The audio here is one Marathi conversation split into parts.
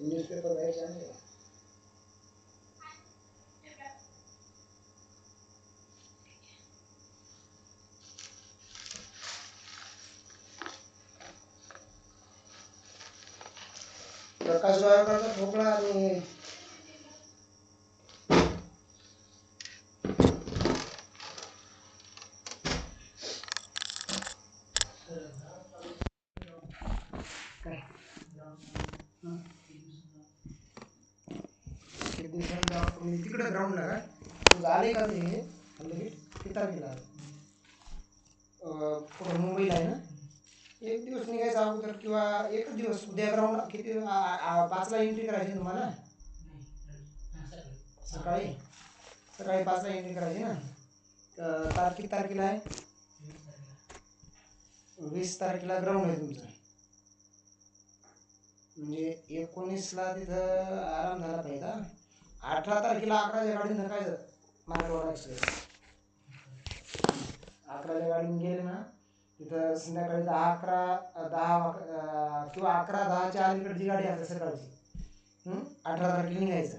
न्यूजपेपर बाहेर आणले का? प्रकाश गायकवाडचा ठोकळा आणि काय हं? किती दिवसांनी तिकडे ग्राउंडला का? तो झाले का ते हल्ली किती तारखेला कुठं मुंबईला आहे ना? एक दिवस निघायचा अगोदर किंवा एकच दिवस उद्या ग्राउंड किती पाचला एंट्री करायची तुम्हाला? सकाळी? सकाळी पाचला एंट्री करायची ना? अं, तारखेला आहे? वीस तारखेला ग्राउंड आहे तुमचं. म्हणजे एकोणीसला तिथं आराम झाला पाहिजे अठरा तारखेला अकराच्या गाडीनं धकायचं मार्गवाडा एक्सप्रेस अकराच्या गाडीने गेले ना तिथं संध्याकाळी दहा अकरा दहा किंवा अकरा दहाच्या अलीकडची गाडी असते सकाळची? अठरा तारखेला निघायचं.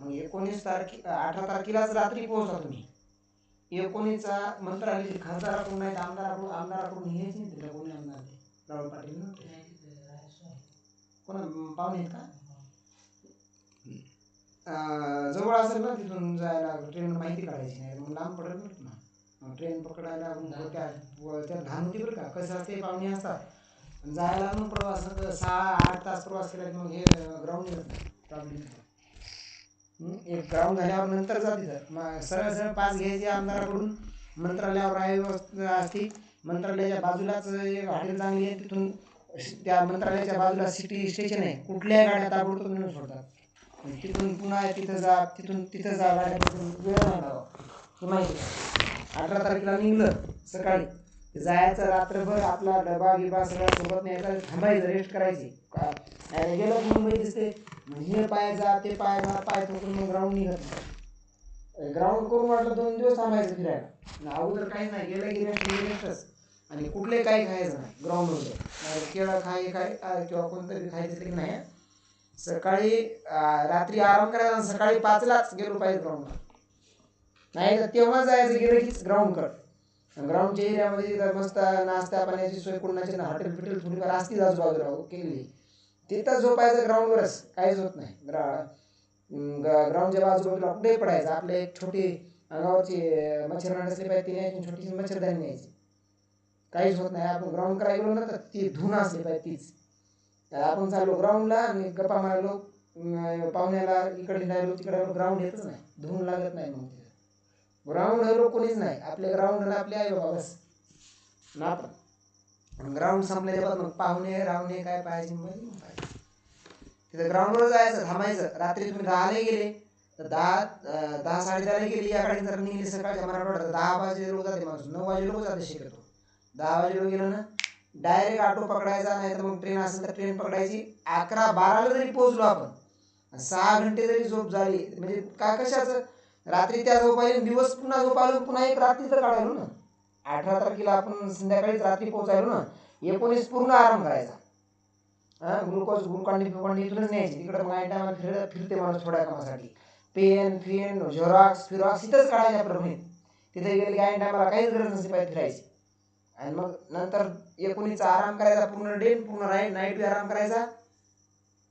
मग एकोणीस तारखे अठरा तारखेलाच रात्री पोहोचता तुम्ही. एकोणीसचा मंत्रालयाची खासदाराकडून नाही तर आमदाराकडून आमदाराकडून घ्यायची नाही तिला कोणी आमदार? ते राहुल पाटील ना? कोणा? पाहुणे आहेत का? जवळ असेल ना तिथून जायला ट्रेन माहिती काढायची नाही मग लांब पडेल बरं ना. मग ट्रेन पकडायला मग त्या त्या घाण होती बरं का कसं असते पाहुणे असतात. जायला मग प्रवास सहा आठ तास प्रवास केला की मग हे ग्राउंड येत नाही. प्रॉब्लेम एक ग्राउंड झाल्यावर नंतर जा तिथं. मग सरळ सरळ पास घ्यायचे आमदाराकडून. मंत्रालयावर आहे असते. मंत्रालयाच्या बाजूलाच एक हॉटेल चांगली आहे तिथून त्या मंत्रालयाच्या बाजूला सिटी स्टेशन आहे. कुठल्याही गाड्या ताबडतोब नेऊन सोडतात आणि तिथून पुन्हा तिथं जा तिथून तिथं जा तिथून वेळ नाही माहिती अठरा तारखेला निघलं सकाळी. जायचं रात्रभर आपला डबा गिबा सगळं सोबत न्यायचा थांबायचं रेस्ट करायची. का नाही गेलं मुंबई दिसते. हे पाय जा ते पाय जा पाय थोडून मग ग्राउंड निघत ग्राउंड करून वाटलं दोन दिवस थांबायचं फिरायला. अगोदर काही नाही. गेलं की रेस्ट रेस्टच आणि कुठले काही खायचं नाही. ग्राउंडवर केळं खाय काय किंवा कोणतं खायचं तरी नाही सकाळी रात्री आराम करायचा सकाळी पाचलाच गेलो पाहिजे ग्राउंडला नाही तर तेव्हा जायचं गेलं कीच ग्राउंड कर ग्राउंडच्या एरियामध्ये मस्त नाश्ता पाण्याची सोय कुणाची ना हॉटेल फिटेल थोडीफार असतीच आजूबाजूला हो, केली तिथं झोपायचं ग्राउंडवरच काहीच होत नाही. ग्रा ग्राउंडच्या बाजूला कुठेही पडायचं. आपले एक छोटी अंगावरची मच्छर असली पाहिजे ती न्यायची छोटीशी मच्छरदाणी न्यायची. काहीच होत नाही. आपण ग्राउंड करायला गेलो ना तर ती धुणं असली पाहिजे तीच. तर आपण चाललो ग्राउंडला आणि गप्पा मारलो. पाहुण्याला इकडे राहिलो तिकडे ग्राउंड येतच नाही. धुवून लागत नाही मग तिथं. ग्राउंड हलो कोणीच नाही. आपले ग्राउंडला आपले आई बाबा बस. ना आपण ग्राउंड संपल्याच्या मग पाहुणे रावणे काय पाहिजे मग पाहिजे तिथं ग्राउंडवर जायचं थांबायचं. रात्री तुम्ही दहाला गेले. तर दहा दहा साडे दहाला गेली. या गाडी जर निघली सकाळच्या मराठवाड्यात. दहा वाजे लोक जाते माणूस. नऊ वाजे लोक जाते शिकतो दहा वाजे लोक गेलं ना डायरेक्ट ऑटो पकडायचा नाही तर मग ट्रेन असेल तर ट्रेन पकडायची. अकरा बाराला जरी पोहोचलो आपण. सहा घंटे जरी झोप झाली म्हणजे काय कशाचं? रात्री त्या झोपायला दिवस पुन्हा झोपायला आलो पुन्हा एक रात्री तर काढायलो ना. अठरा तारखेला आपण संध्याकाळीच रात्री पोहोचायलो ना. एकोणीस पूर्ण आराम करायचा. हा ग्लुकोज ग्लुकॉन्डी फ्लुकॉन्डी इथूनच न्यायची. तिकडे मग आय टायमाला फिर फिरते माणूस थोड्या कामासाठी. पेन फेन झेरॉक्स फिरॉक्स इथंच काढायच्या प्रमाणे तिथे गेले की टायमाला काहीच गरज नसते पाहिजे फिरायची. आणि मग नंतर एकोणीसचा आराम करायचा पूर्ण डे पूर्ण नाईट नाईट बी आराम करायचा.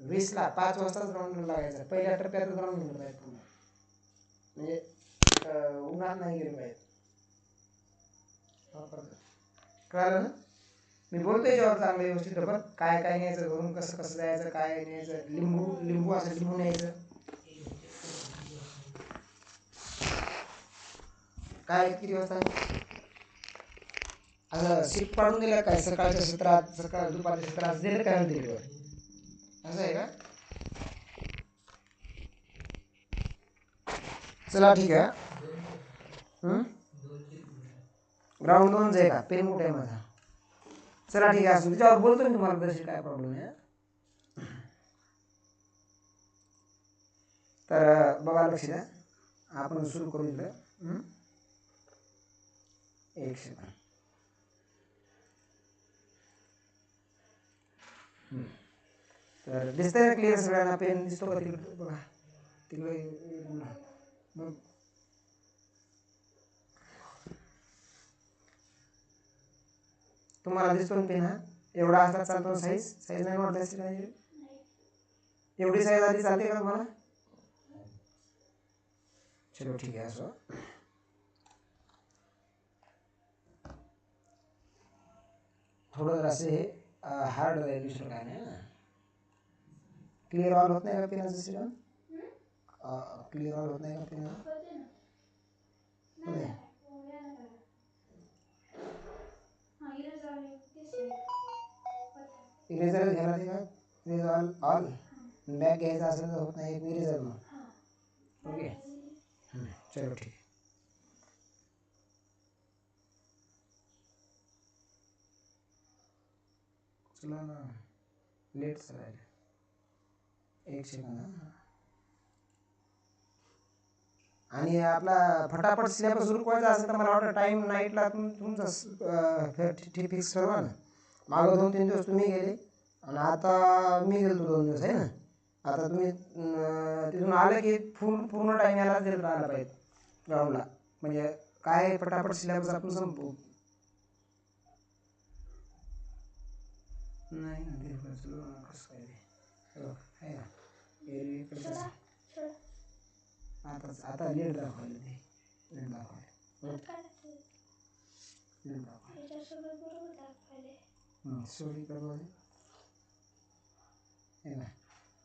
वीसला पाच वाजताच ग्राउंड लागायचा. पहिल्या टप्प्यात ग्राउंड गेलं पाहिजे पूर्ण. म्हणजे उन्हात नाही गेले पाहिजे हो, कळालं ना? मी बोलतो याच्यावर चांगलं व्यवस्थित बरं काय काय न्यायचं घरून कसं कसं जायचं काय न्यायचं? लिंबू लिंबू असं लिंबू न्यायचं. काय किती वाजता? असं शिफ्ट पाडून दिलं काय? सकाळच्या सत्रात सकाळ दुपारच्या सत्रात दिलं काय दिलं असं आहे का? चला ठीक आहे. ग्राउंड दोनच आहे का? पेन मोठा आहे माझा? चला ठीक आहे. असं त्याच्यावर बोलतो मी तुम्हाला तशी काय प्रॉब्लेम आहे तर बघा लक्ष द्या आपण सुरू करून दिलं एक सेकंड तर दिसतंय ना क्लिअर सगळ्यांना पेन दिसतो का तिकडे बघा तिकडे तुम्हाला दिसतो पेन हा एवढा असला चालतो साईज साईज नाही वाटत असेल एवढी साईज आली चालते का तुम्हाला चलो ठीक आहे असो थोडं असे हे हार्ड आहे दुसरं काय नाही ना? क्लिअर ऑल होत नाही का पेनाचं सिस्टम क्लिअर ऑल होत नाही का पेन होते इरेझर घ्यायला ते का इरेझर ऑल ऑल बॅग घ्यायचा असेल तर होत नाही एक इरेझर मग ओके। चलो ठीक आहे चला ना लेट चालेल एक सेकंद आणि आपला फटाफट सिलेबस सुरू करायचा असेल तर मला वाटतं टाईम नाईटला तुमचा ठीक फिक्स ठरवा ना. मागं दोन तीन दिवस तुम्ही गेले. आणि आता मी गेलो दोन दिवस आहे ना. आता तुम्ही तिथून आलं की फुल पूर्ण टाईम याला देत राहायला पाहिजे. ग्राउंडला म्हणजे काय फटाफट सिलेबस आपण संपू. नाही ना ते कसं काय आहे ना. इकडचं आताच आता लेट दाखवायला ते लेट दाखवायला लेट दाखवायला सोडी करवा हे ना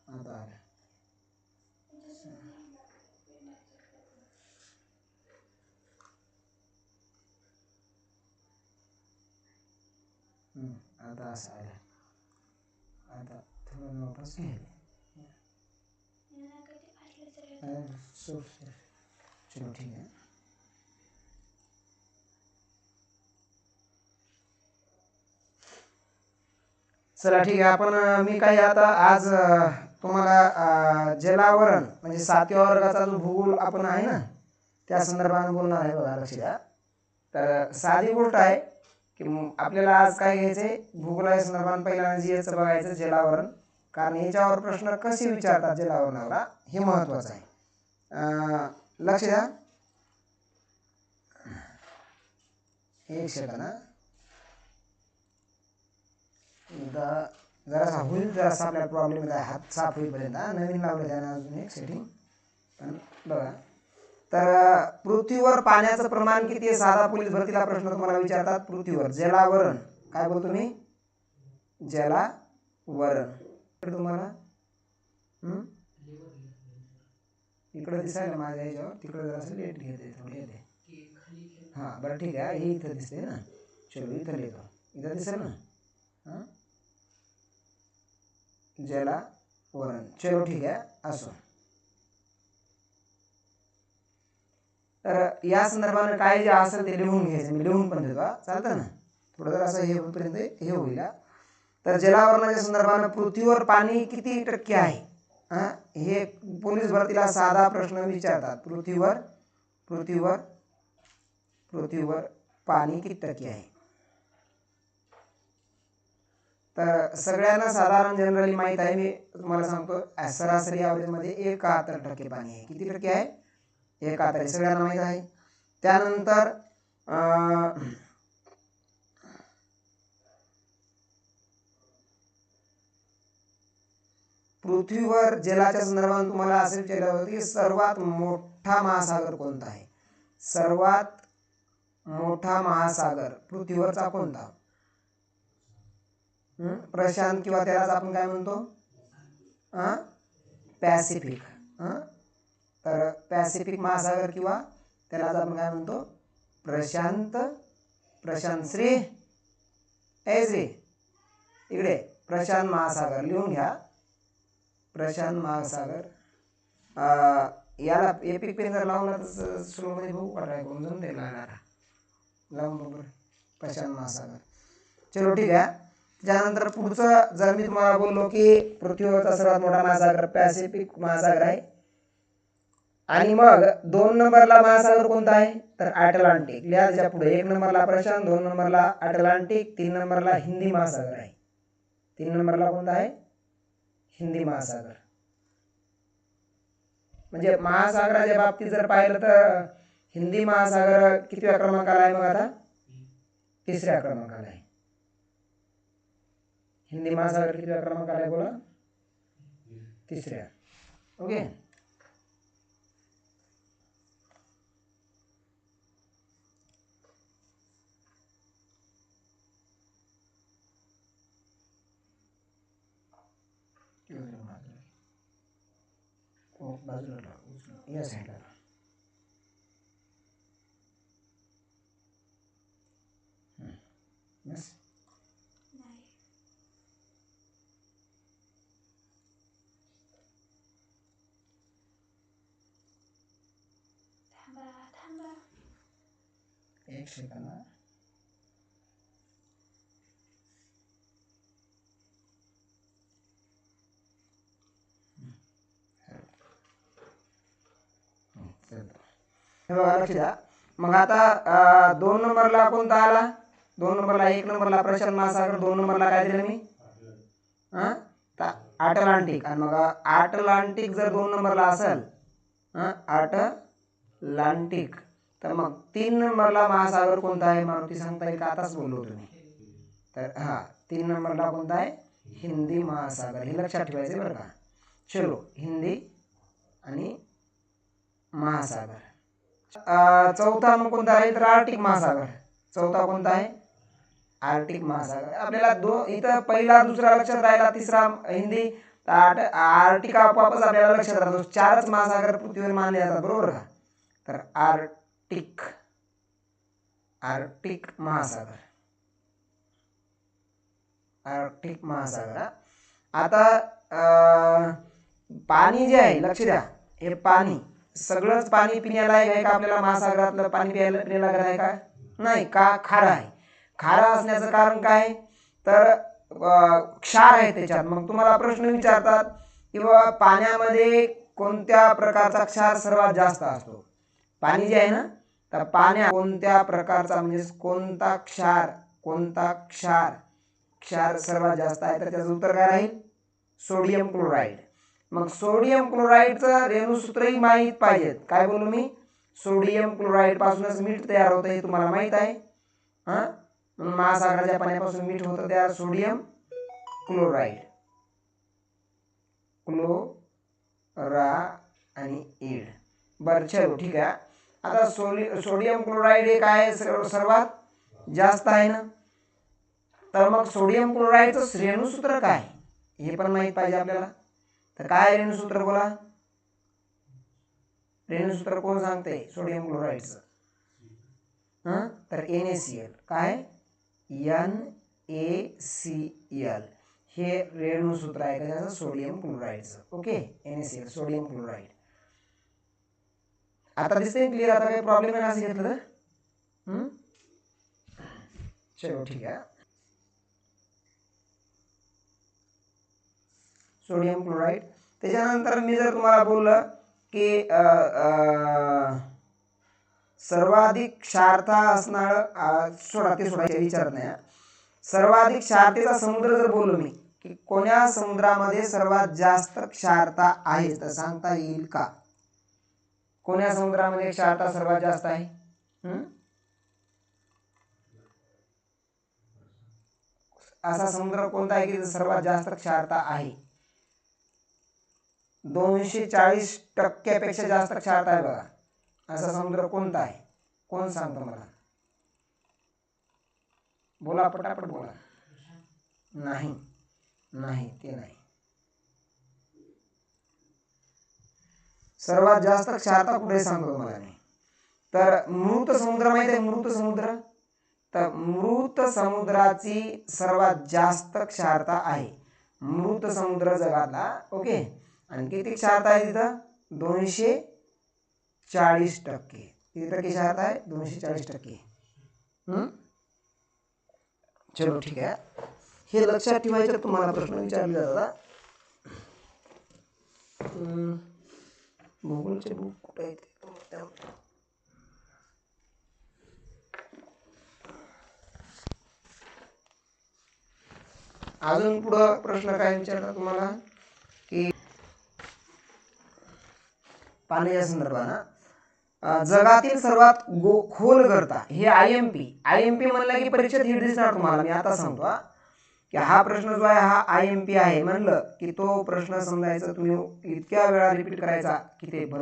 आता आलं. आता असं आलं. आता थोडं चलो ठीक आहे. चला ठीक आहे. आपण मी काही आता आज तुम्हाला जलावरण म्हणजे सातव्या वर्गाचा जो भूगोल आपण आहे ना त्या संदर्भाने बोलणार आहे बघा लक्ष द्या. तर साधी गोष्ट आहे की आपल्याला आज काय घ्यायचंय? भूगोला संदर्भात पहिल्यांदा जी एचं बघायचं जलावरण. कारण याच्यावर प्रश्न कसे विचारतात जलावरणाला हे महत्वाचं आहे. लक्ष द्या. एक सेकंद एकदा जरासा होईल जरासा आपल्याला प्रॉब्लेम येत आहे. हात साफ होईपर्यंत नवीन लावलं त्यांना अजून एक सेटिंग पण बघा. तर पृथ्वीवर पाण्याचं प्रमाण किती आहे? साधा पोलीस भरतीला प्रश्न तुम्हाला विचारतात पृथ्वीवर. जलावरण काय बोलतो मी? जलावरण तुम्हाला इकडं दिसायला माझ्या याच्यावर तिकडं जरासं लेट घेते थोडी येते हां बरं ठीक आहे. हे इथं दिसते ना. चलो इथं लिहितो. इथं दिसेल ना? हां? जला वरण. चलो ठीक आहे. असो. तर या संदर्भानं काय जे असेल ते लिहून घ्यायचं. मी लिहून पण देतो चालतं ना? थोडं जर असं हे होईपर्यंत हे होईल तर जलावरणाच्या संदर्भानं पृथ्वीवर पाणी किती टक्के आहे? हे? पोलीस भरतीला साधा प्रश्न विचारतात. पृथ्वीवर पृथ्वीवर पृथ्वीवर पाणी किती टक्के आहे? तर सगळ्यांना साधारण जनरली माहीत आहे मी तुम्हाला सांगतो सरासरी ॲव्हरेजमध्ये एकाहत्तर टक्के पाणी आहे. किती टक्के आहे? हे एकाहत्तर सगळ्यांना माहीत आहे? त्यानंतर पृथ्वीवर जलाच्या संदर्भात तुम्हाला असे विचारलं होतं की सर्वात मोठा महासागर कोणता आहे? सर्वात मोठा महासागर पृथ्वीवरचा कोणता? प्रशांत किंवा त्यालाच आपण काय म्हणतो? पॅसिफिक. तर पॅसिफिक महासागर किंवा त्याला आपण काय म्हणतो? प्रशांत प्रशांत श्री ए श्री इकडे प्रशांत महासागर लिहून घ्या. प्रशांत महासागर. याला एपिक पेन जर लावला तर स्लोमध्ये भाऊ वाटाय कोण जमून द्यायला लागणार लावून बरोबर प्रशांत महासागर. चलो ठीक आहे. त्यानंतर पुढचं जर मी तुम्हाला बोललो की पृथ्वीवरचा सर्वात मोठा महासागर पॅसिफिक महासागर आहे आणि मग दोन नंबरला महासागर कोणता आहे? तर अटलांटिक. लिहायच्या पुढे एक नंबरला प्रशांत दोन नंबरला अटलांटिक तीन नंबरला हिंदी महासागर आहे. तीन नंबरला कोणता आहे? हिंदी महासागर. म्हणजे महासागराच्या बाबतीत जर पाहिलं तर हिंदी महासागर कितव्या क्रमांकाला आहे मग आता? तिसऱ्या क्रमांकाला आहे. हिंदी महासागर कितव्या क्रमांकाला आहे बोला? तिसऱ्या. ओके? ओ, बाजूला लाव, उचलून. या साईडला बस एक सेकंद हा. हम्म, चालतं. हे बघा लक्ष द्या. मग आता दोन नंबरला कोणता आला? दोन नंबरला एक नंबरला प्रशांत महासागर दोन नंबरला काय दिलं मी? हां अटलांटिक. आणि मग अटलांटिक जर दोन नंबरला असेल हां अटलांटिक. तर मग तीन नंबरला महासागर कोणता आहे? मारुती सांगता येईल का? आताच बोललो तुम्ही. तर हां तीन नंबरला कोणता आहे? हिंदी महासागर. हे लक्षात ठेवायचं बरं का. चलो हिंदी आणि महासागर. चौथा मग कोणता आहे? तर आर्टिक महासागर. चौथा कोणता आहे? आर्टिक महासागर. आपल्याला दो इथं पहिला दुसरा लक्षात राहिला तिसरा हिंदी. तर आर्टिक आपोआपच आपल्याला लक्षात राहतो. चारच महासागर पृथ्वीवर मानले जातात बरोबर का? तर आर्टिक आर्टिक महासागर. आर्टिक महासागर. हा. आता पाणी जे आहे लक्ष द्या. हे पाणी. सगळंच पाणी पिण्यालायक आहे का? आपल्याला महासागरातलं पाणी प्यायला पिण्यालायक आहे का? नाही का? खारं आहे. खारं असण्याचं कारण काय? तर क्षार आहे त्याच्यात. मग तुम्हाला प्रश्न विचारतात की बाबा पाण्यामध्ये कोणत्या प्रकारचा क्षार सर्वात जास्त असतो? पाणी जे आहे ना तर पाण्या कोणत्या प्रकारचा म्हणजे कोणता क्षार कोणता क्षार क्षार सर्वात जास्त आहे? तर त्याचं उत्तर काय राहील? Sodium chloride. मग सोडियम क्लोराईडचं रेणूसूत्रही माहीत पाहिजेत काय बोलू मी? सोडियम क्लोराईड पासूनच मीठ तयार होतं हे तुम्हाला माहीत आहे. हां? म्हणून महासागराच्या पाण्यापासून मीठ होतं त्या सोडियम क्लोराईड. क्लो रा आणि एड बरं चलो ठीक आहे. आता सोडी सोडियम क्लोराईड हे काय आहे? सर्व- सर्वात जास्त आहे ना? तर मग सोडियम क्लोराईडचं रेणूसूत्र काय? हे पण माहीत पाहिजे आपल्याला. तर काय रेणूसूत्र बोला? रेणूसूत्र कोण सांगते सोडियम क्लोराईडचं. हां? तर एन ए सी एल काय? एन ए सी एल हे रेणूसूत्र आहे का त्याचं? Sodium क्लोराईडचं. Okay? N A C L sodium chloride. आता दिसते क्लिअर आता काही प्रॉब्लेम आहे ना असं घेतलं? तर चलो ठीक आहे. Sodium chloride. त्याच्यानंतर मी जर तुम्हाला बोललं की सर्वाधिक क्षारता असणारं सोडा ते सोडायचे विचारत नाही हा. सर्वाधिक क्षारतेचा समुद्र जर बोललो मी की कोण्या समुद्रामध्ये सर्वात जास्त क्षारता आहे तर सांगता येईल का? कोण्या समुद्रामध्ये क्षारता सर्वात जास्त आहे? असा समुद्र कोणता आहे की सर्वात जास्त क्षारता आहे? दोनशे चाळीस टक्क्यापेक्षा जास्त क्षारता आहे बघा. असा समुद्र कोणता आहे? कोण सांगतो मला? बोला पटापट बोला. नाही नाही ते नाही. सर्वात जास्त क्षारता कुठे सांगतो मला मी. तर मृत समुद्र माहिती आहे मृत समुद्र? तर मृत समुद्राची सर्वात जास्त क्षारता आहे. मृत समुद्र जगातला ओके? आणि किती क्षारता आहे तिथं? दोनशे चाळीस टक्के. किती टक्के क्षारता आहे? दोनशे चाळीस टक्के. चलो ठीक आहे. हे लक्षात ठेवायचं तुम्हाला प्रश्न विचारले जातात भूगोलचे बुक कुठे आहेत अजून पुढं प्रश्न काय विचारला तुम्हाला की पाण्याच्या संदर्भात जगातील सर्वात गो खोल करता हे I M P. I M P म्हणलं की परीक्षेत हे दिसणार तुम्हाला. मी आता सांगतो की हा प्रश्न जो आहे हा आय एम पी आहे. म्हणलं की तो प्रश्न समजायचा तुम्ही इतक्या वेळा रिपीट करायचा की ते बरोबर